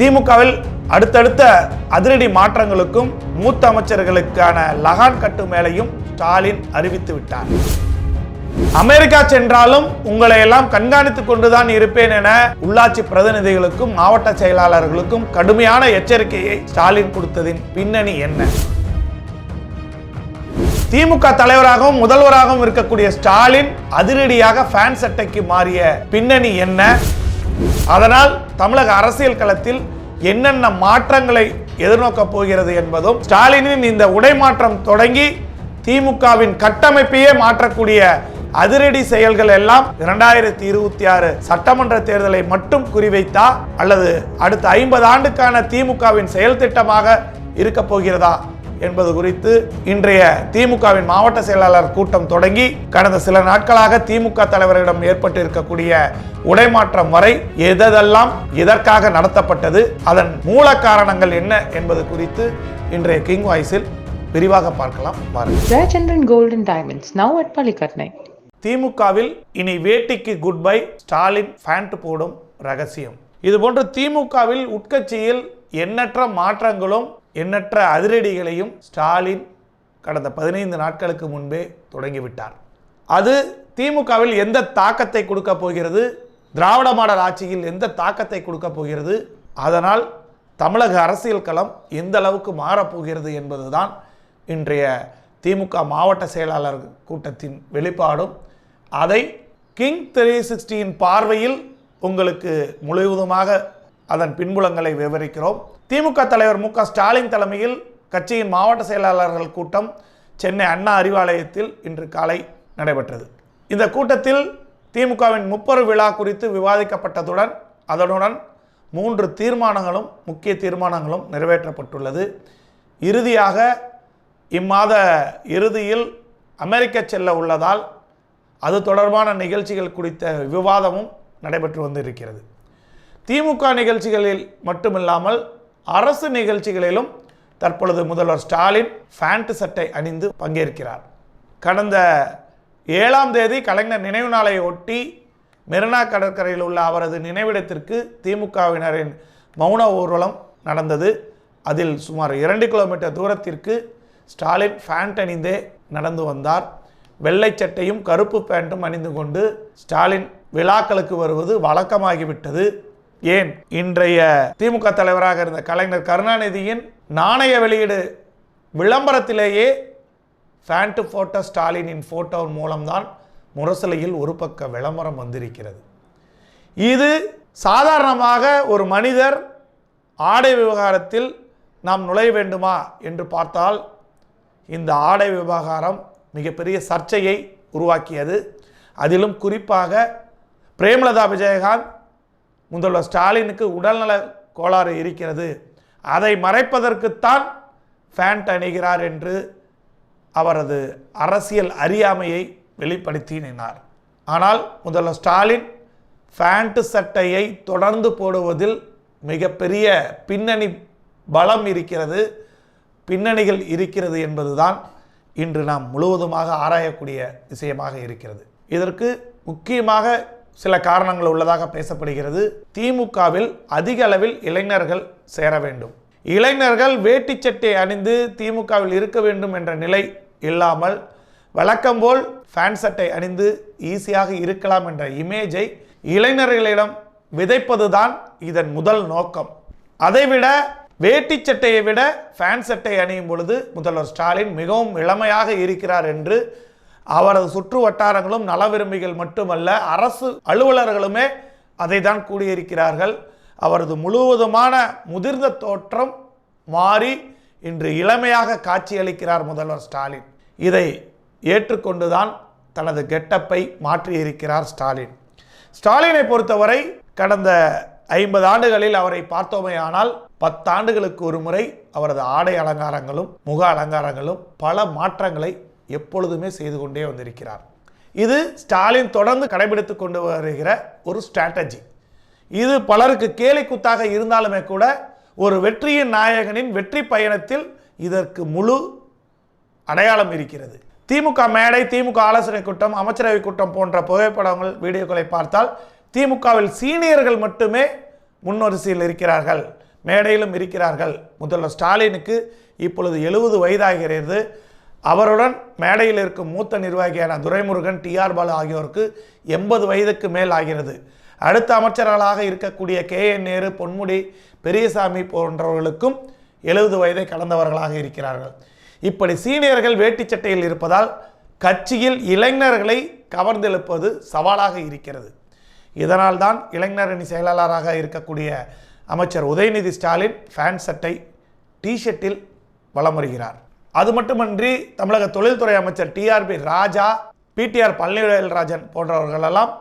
திமுகவில் அடுத்தடுத்த அதிரடி மாற்றங்களுக்கும் மூத்த அமைச்சர்களுக்கான லகான் கட்டு மேலையும் ஸ்டாலின் அறிவித்து விட்டார். அமெரிக்கா சென்றாலும் உங்களை எல்லாம் கண்காணித்துக் கொண்டுதான் இருப்பேன் என உள்ளாட்சி பிரதிநிதிகளுக்கும் மாவட்ட செயலாளர்களுக்கும் கடுமையான எச்சரிக்கையை ஸ்டாலின் கொடுத்ததின் பின்னணி என்ன? திமுக தலைவராகவும் முதல்வராகவும் இருக்கக்கூடிய ஸ்டாலின் அதிரடியாக ஃபேன் சட்டைக்கு மாறிய பின்னணி என்ன? அதனால் தமிழக அரசியல் களத்தில் என்னென்ன மாற்றங்களை எதிர்நோக்கப் போகிறது என்பதும் ஸ்டாலினின் இந்த உடை மாற்றம் தொடங்கி திமுகவின் கட்டமைப்பையே மாற்றக்கூடிய அதிரடி செயல்கள் எல்லாம் இரண்டாயிரத்தி இருபத்தி ஆறு சட்டமன்ற தேர்தலை மட்டும் குறிவைத்தா அல்லது அடுத்த ஐம்பது ஆண்டுக்கான திமுகவின் செயல் திட்டமாக இருக்க போகிறதா? என்பது குறித்து இன்றைய திமுகவின் மாவட்ட செயலாளர் கூட்டம் தொடங்கி கடந்த சில நாட்களாக திமுக தலைவரிடம் ஏற்பட்டு இருக்கக்கூடிய உடைமாற்றம் வரை எதெல்லாம் எதற்காக நடத்தப்பட்டது அதன் மூல காரணங்கள் என்ன என்பது குறித்து இன்றைய கிங் வாய்ஸில் விரிவாக பார்க்கலாம். Gold and Diamonds, now at Palikatnai. திமுகவில் இனி வேட்டிக்கு குட் பை ஸ்டாலின் ஃபேண்ட் போடும் ரகசியம். இதுபோன்று திமுகவில் உட்கட்சியில் எண்ணற்ற மாற்றங்களும் எண்ணற்ற அதிரடிகளையும் ஸ்டாலின் கடந்த பதினைந்து நாட்களுக்கு முன்பே தொடங்கிவிட்டார். அது திமுகவில் எந்த தாக்கத்தை கொடுக்க போகிறது? திராவிட மாடல் ஆட்சியில் எந்த தாக்கத்தை கொடுக்க போகிறது? அதனால் தமிழக அரசியல் களம் எந்த அளவுக்கு மாறப்போகிறது என்பதுதான் இன்றைய திமுக மாவட்ட செயலாளர் கூட்டத்தின் வெளிப்பாடும். அதை கிங் த்ரீ சிக்ஸ்டியின் பார்வையில் உங்களுக்கு முழுவதுமாக அதன் பின்புலங்களை விவரிக்கிறோம். திமுக தலைவர் மு ஸ்டாலின் தலைமையில் கட்சியின் மாவட்ட செயலாளர்கள் கூட்டம் சென்னை அண்ணா அறிவாலயத்தில் இன்று காலை நடைபெற்றது. இந்த கூட்டத்தில் திமுகவின் முப்பரு விழா குறித்து விவாதிக்கப்பட்டதுடன் அதனுடன் மூன்று தீர்மானங்களும் முக்கிய தீர்மானங்களும் நிறைவேற்றப்பட்டுள்ளது. இறுதியாக இம்மாத இறுதியில் அமெரிக்க செல்ல உள்ளதால் அது தொடர்பான நிகழ்ச்சிகள் குறித்த விவாதமும் நடைபெற்று வந்திருக்கிறது. திமுக நிகழ்ச்சிகளில் மட்டுமில்லாமல் அரசு நிகழ்ச்சிகளிலும் தற்பொழுது முதல்வர் ஸ்டாலின் ஃபேண்ட் சட்டை அணிந்து பங்கேற்கிறார். கடந்த ஏழாம் தேதி கலைஞர் நினைவு நாளை ஒட்டி மெரினா கடற்கரையில் உள்ள அவரது நினைவிடத்திற்கு திமுகவினரின் மௌன ஊர்வலம் நடந்தது. அதில் சுமார் இரண்டு கிலோமீட்டர் தூரத்திற்கு ஸ்டாலின் ஃபேண்ட் அணிந்தே நடந்து வந்தார். வெள்ளை சட்டையும் கருப்பு பேண்ட்டும் அணிந்து கொண்டு ஸ்டாலின் விழாக்களுக்கு வருவது வழக்கமாகிவிட்டது. ஏன்? இன்றைய திமுக தலைவராக இருந்த கலைஞர் கருணாநிதியின் நாணய வெளியீடு விளம்பரத்திலேயே ஃபேண்ட் ஃபோட்டோ ஸ்டாலினின் ஃபோட்டோ மூலம்தான் முரசலையில் ஒரு பக்க விளம்பரம் வந்திருக்கிறது. இது சாதாரணமாக ஒரு மனிதர் ஆடை விவகாரத்தில் நாம் நுழைய வேண்டுமா என்று பார்த்தால் இந்த ஆடை விவகாரம் மிகப்பெரிய சர்ச்சையை உருவாக்கியது. அதிலும் குறிப்பாக பிரேமலதா விஜயகாந்த் முதல்வர் ஸ்டாலினுக்கு உடல்நல கோளாறு இருக்கிறது. அதை மறைப்பதற்குத்தான் ஃபேண்ட் அணிகிறார் என்று அவரது அரசியல் அறியாமையை வெளிப்படுத்தினார். ஆனால் முதல்வர் ஸ்டாலின் ஃபேண்ட் சட்டையை தொடர்ந்து போடுவதில் மிகப்பெரிய பின்னணி பலம் இருக்கிறது பின்னணிகள் இருக்கிறது என்பதுதான் இன்று நாம் முழுவதுமாக ஆராயக்கூடிய விஷயமாக இருக்கிறது. இதற்கு முக்கியமாக சில காரணங்கள் உள்ளதாக பேசப்படுகிறது. திமுகவில் அதிக அளவில் இளைஞர்கள் சேர வேண்டும். இளைஞர்கள் வேட்டி சட்டை அணிந்து திமுகவில் இருக்க வேண்டும் என்ற நிலை இல்லாமல் வழக்கம்போல் ஃபேன் சட்டை அணிந்து ஈஸியாக இருக்கலாம் என்ற இமேஜை இளைஞர்களிடம் விதைப்பதுதான் இதன் முதல் நோக்கம். அதைவிட வேட்டி சட்டையை விட ஃபேன் சட்டை அணியும் பொழுது முதல்வர் ஸ்டாலின் மிகவும் இளமையாக இருக்கிறார் என்று அவரது சுற்று வட்டாரங்களும் நலவிரும்பிகள் மட்டுமல்ல அரசு அலுவலர்களுமே அதை தான் கூடியிருக்கிறார்கள் அவரது முழுவதுமான முதிர்ந்த தோற்றம் மாறி இன்று இளமையாக காட்சியளிக்கிறார் முதல்வர் ஸ்டாலின். இதை ஏற்றுக்கொண்டுதான் தனது கெட்டப்பை மாற்றியிருக்கிறார் ஸ்டாலின். ஸ்டாலினை பொறுத்தவரை கடந்த ஐம்பது ஆண்டுகளில் அவரை பார்த்தோமேயானால் பத்தாண்டுகளுக்கு ஒரு முறை அவரது ஆடை அலங்காரங்களும் முக அலங்காரங்களும் பல மாற்றங்களை எப்பொழுதுமே செய்து கொண்டே வந்திருக்கிறார். இது ஸ்டாலின் தொடர்ந்து கடைபிடித்து கொண்டு வருகிற ஒரு ஸ்ட்ராட்டஜி இது பலருக்கு கேலி குத்தாக இருந்தாலுமே கூட ஒரு வெற்றியின் நாயகனின் வெற்றி பயணத்தில் இதற்கு முழு அடையாளம் இருக்கிறது. திமுக மேடை திமுக ஆலோசனை கூட்டம் அமைச்சரவை கூட்டம் போன்ற புகைப்படங்கள் வீடியோக்களை பார்த்தால் திமுகவில் சீனியர்கள் மட்டுமே முன்வரிசையில் இருக்கிறார்கள். மேடையிலும் இருக்கிறார்கள். முதல்வர் ஸ்டாலினுக்கு இப்பொழுது எழுபது வயதாகிறது. அவருடன் மேடையில் இருக்கும் மூத்த நிர்வாகியான துரைமுருகன் டிஆர் பாலு ஆகியோருக்கு எண்பது வயதுக்கு மேல் ஆகிறது. அடுத்த அமைச்சர்களாக இருக்கக்கூடிய கே என் நேரு பொன்முடி பெரியசாமி போன்றவர்களுக்கும் எழுபது வயதை கடந்தவர்களாக இருக்கிறார்கள். இப்படி சீனியர்கள் வேட்டி சட்டையில் இருப்பதால் கட்சியில் இளைஞர்களை கவர்ந்தெழுப்பது சவாலாக இருக்கிறது. இதனால் தான் இளைஞரணி செயலாளராக இருக்கக்கூடிய அமைச்சர் உதயநிதி ஸ்டாலின் ஃபேன் சட்டை டிஷர்ட்டில் வலம் வருகிறார். அது மட்டுமன்றி தமிழக தொழில்துறை அமைச்சர் டிஆர்பி ராஜா பிடிஆர் பழனிவேல்ராஜன் போன்றவர்களெல்லாம்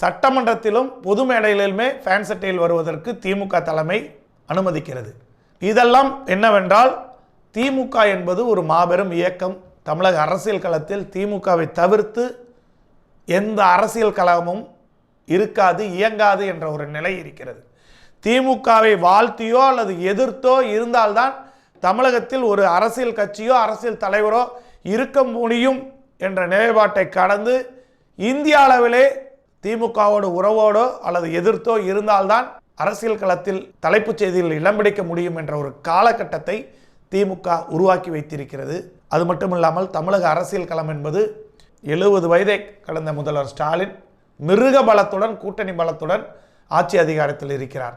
சட்டமன்றத்திலும் பொது மேடைகளிலுமே ஃபேன் சட்டையில் வருவதற்கு திமுக தலைமை அனுமதிக்கிறது. இதெல்லாம் என்னவென்றால் திமுக என்பது ஒரு மாபெரும் இயக்கம். தமிழக அரசியல் களத்தில் திமுகவை தவிர்த்து எந்த அரசியல் கழகமும் இருக்காது இயங்காது என்ற ஒரு நிலை இருக்கிறது. திமுகவை வாழ்த்தியோ அல்லது எதிர்த்தோ இருந்தால்தான் தமிழகத்தில் ஒரு அரசியல் கட்சியோ அரசியல் தலைவரோ இருக்க முடியும் என்ற நிலைப்பாட்டை கடந்து இந்திய அளவிலே திமுகவோடு உறவோடோ அல்லது எதிர்த்தோ இருந்தால்தான் அரசியல் களத்தில் தலைப்புச் செய்தியில் இடம் பிடிக்க முடியும் என்ற ஒரு காலகட்டத்தை திமுக உருவாக்கி வைத்திருக்கிறது. அது மட்டுமில்லாமல் தமிழக அரசியல் களம் என்பது எழுபது வயதை கடந்த முதல்வர் ஸ்டாலின் மிருக பலத்துடன் கூட்டணி பலத்துடன் ஆட்சி அதிகாரத்தில் இருக்கிறார்.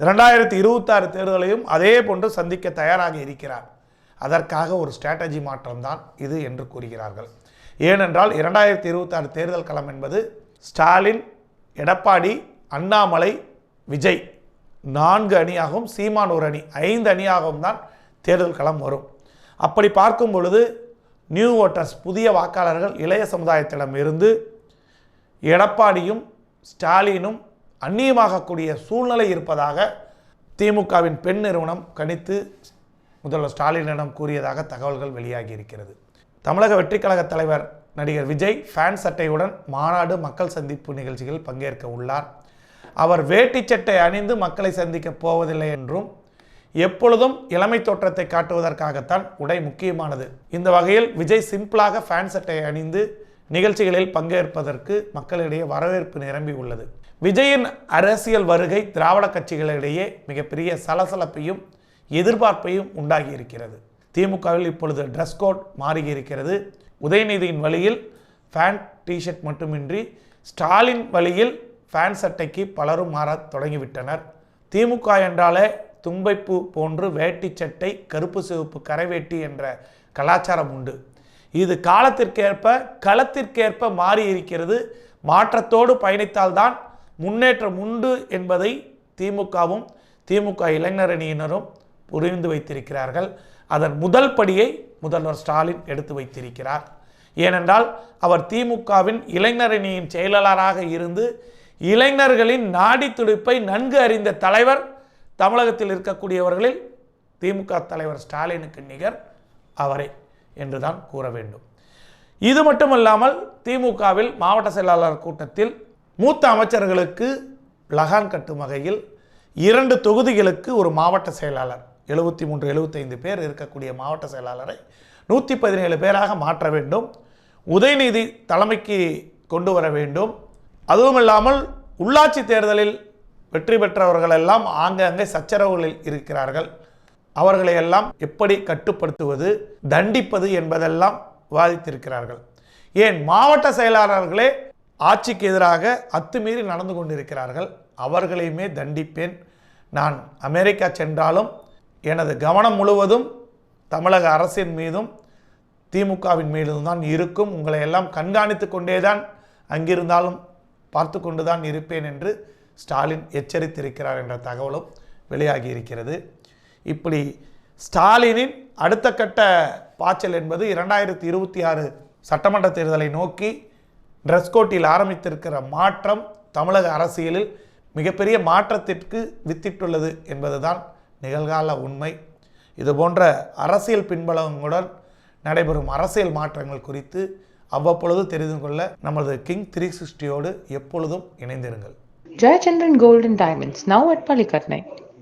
இரண்டாயிரத்தி இருபத்தாறு தேர்தலையும் அதே போன்று சந்திக்க தயாராக இருக்கிறார். அதற்காக ஒரு ஸ்ட்ராட்டஜி மாற்றம்தான் இது என்று கூறுகிறார்கள். ஏனென்றால் இரண்டாயிரத்தி இருபத்தாறு தேர்தல் களம் என்பது ஸ்டாலின் எடப்பாடி அண்ணாமலை விஜய் நான்கு அணியாகவும் சீமான் ஒரு அணி ஐந்து அணியாகவும் தான் தேர்தல் களம் வரும். அப்படி பார்க்கும் பொழுது நியூ ஓட்டர்ஸ் புதிய வாக்காளர்கள் இளைய சமுதாயத்திடம் இருந்து எடப்பாடியும் ஸ்டாலினும் அந்நியமாகக்கூடிய சூழ்நிலை இருப்பதாக திமுகவின் பெண் நிறுவனம் கணித்து முதல்வர் ஸ்டாலினிடம் கூறியதாக தகவல்கள் வெளியாகி இருக்கிறது. தமிழக வெற்றி கழக தலைவர் நடிகர் விஜய் ஃபேன் சட்டையுடன் மாநாடு மக்கள் சந்திப்பு நிகழ்ச்சிகளில் பங்கேற்க உள்ளார். அவர் வேட்டி சட்டை அணிந்து மக்களை சந்திக்க போவதில்லை என்றும் எப்பொழுதும் இளமை தோற்றத்தை காட்டுவதற்காகத்தான் உடை முக்கியமானது. இந்த வகையில் விஜய் சிம்பிளாக ஃபேன் சட்டை அணிந்து நிகழ்ச்சிகளில் பங்கேற்பதற்கு மக்களிடையே வரவேற்பு நிரம்பி உள்ளது. விஜயின் அரசியல் வருகை திராவிட கட்சிகளிடையே மிகப்பெரிய சலசலப்பையும் எதிர்பார்ப்பையும் உண்டாகி இருக்கிறது திமுகவில் இப்பொழுது ட்ரெஸ் கோட் மாறி இருக்கிறது உதயநிதியின் வழியில் ஃபேன் டிஷர்ட் மட்டுமின்றி ஸ்டாலின் வழியில் ஃபேன் சட்டைக்கு பலரும் மாறத் தொடங்கிவிட்டனர். திமுக என்றாலே தும்பைப்பூ போன்று வேட்டி சட்டை கருப்பு சிவப்பு கரைவேட்டி என்ற கலாச்சாரம் உண்டு. இது காலத்திற்கேற்ப களத்திற்கேற்ப மாறி இருக்கிறது மாற்றத்தோடு பயணித்தால்தான் முன்னேற்றம் உண்டு என்பதை திமுகவும் திமுக இளைஞரணியினரும் புரிந்து வைத்திருக்கிறார்கள். அதன் முதல் படியை முதல்வர் ஸ்டாலின் எடுத்து வைத்திருக்கிறார். ஏனென்றால் அவர் திமுகவின் இளைஞரணியின் செயலாளராக இருந்து இளைஞர்களின் நாடி துடிப்பை நன்கு அறிந்த தலைவர் தமிழகத்தில் இருக்கக்கூடியவர்களில் திமுக தலைவர் ஸ்டாலினுக்கு நிகர் அவரே என்றுதான் கூற வேண்டும். இது மட்டுமல்லாமல் திமுகவில் மாவட்ட செயலாளர் கூட்டத்தில் மூத்த அமைச்சர்களுக்கு லகான் கட்டும் வகையில் இரண்டு தொகுதிகளுக்கு ஒரு மாவட்ட செயலாளர் எழுபத்தி மூன்று எழுபத்தைந்து பேர் இருக்கக்கூடிய மாவட்ட செயலாளரை நூற்றி பதினேழு பேராக மாற்ற வேண்டும். உதயநிதி தலைமைக்கு கொண்டு வர வேண்டும். அதுவும் இல்லாமல் உள்ளாட்சி தேர்தலில் வெற்றி பெற்றவர்களெல்லாம் ஆங்காங்கே சச்சரவுகளில் இருக்கிறார்கள். அவர்களை எல்லாம் எப்படி கட்டுப்படுத்துவது தண்டிப்பது என்பதெல்லாம் விவாதித்திருக்கிறார்கள். ஏன்? மாவட்ட செயலாளர்களே ஆட்சிக்கு எதிராக அத்துமீறி நடந்து கொண்டிருக்கிறார்கள். அவர்களையுமே தண்டிப்பேன். நான் அமெரிக்கா சென்றாலும் எனது கவனம் முழுவதும் தமிழக அரசின் மீதும் திமுகவின் மீதும் தான் இருக்கும். உங்களை எல்லாம் கண்காணித்து கொண்டே தான் அங்கிருந்தாலும் பார்த்து கொண்டு தான் இருப்பேன் என்று ஸ்டாலின் எச்சரித்திருக்கிறார் என்ற தகவலும் வெளியாகி இருக்கிறது. இப்படி ஸ்டாலினின் அடுத்த கட்ட பாய்ச்சல் என்பது இரண்டாயிரத்தி இருபத்தி ஆறு சட்டமன்ற தேர்தலை நோக்கி ட்ரெஸ் கோட்டில் ஆரம்பித்திருக்கிற மாற்றம் தமிழக அரசியலில் மிகப்பெரிய மாற்றத்திற்கு வித்திட்டுள்ளது என்பதுதான் நிகழ்கால உண்மை. இது போன்ற அரசியல் பின்பலங்களுடன் நடைபெறும் அரசியல் மாற்றங்கள் குறித்து அவ்வப்பொழுது தெரிந்து கொள்ள நமது கிங் த்ரீ சிக்ஸ்டியோடு எப்பொழுதும் இணைந்திருங்கள். Jayachandran golden diamonds now at at